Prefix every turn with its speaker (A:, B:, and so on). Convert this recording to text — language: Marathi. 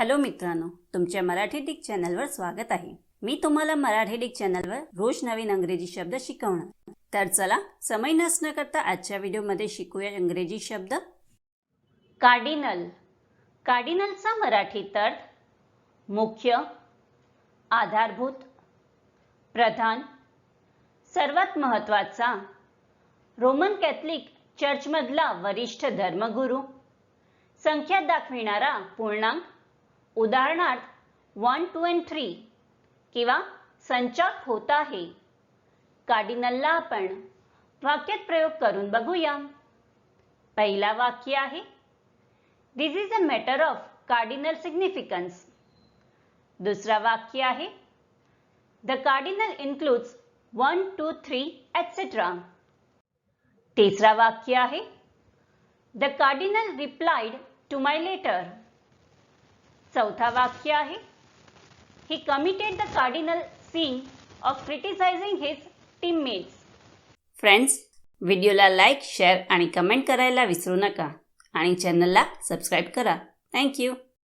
A: हॅलो मित्रांनो तुमच्या मराठी डिक चॅनलवर स्वागत आहे. मी तुम्हाला मराठी डिक चॅनलवर रोज नवीन अंग्रेजी शब्द शिकवणार. तर चला समय नसणं करता आजच्या व्हिडिओमध्ये शिकूया इंग्रजी शब्द. कार्डिनल. कार्डिनलचा मराठी अर्थ मुख्य आधारभूत प्रधान सर्वात महत्त्वाचा रोमन कॅथलिक चर्चमधला वरिष्ठ धर्मगुरू संख्या दाखविणारा पूर्णांक उदाहरणार्थ वन टू अँड थ्री किंवा संचात होत आहे. कार्डिनलला वाक्यात प्रयोग करून बघूया. पहिला वाक्य आहे this is a matter of cardinal significance दुसरा वाक्य आहे the cardinal includes one two three etcetera तिसरा वाक्य आहे the cardinal replied to my letter चौथा वाक्य आहे. He committed the cardinal sin of criticising his teammates friends व्हिडिओला लाईक शेअर आणि कमेंट करायला विसरू नका. आणि चॅनलला सबस्क्राईब करा. थँक्यू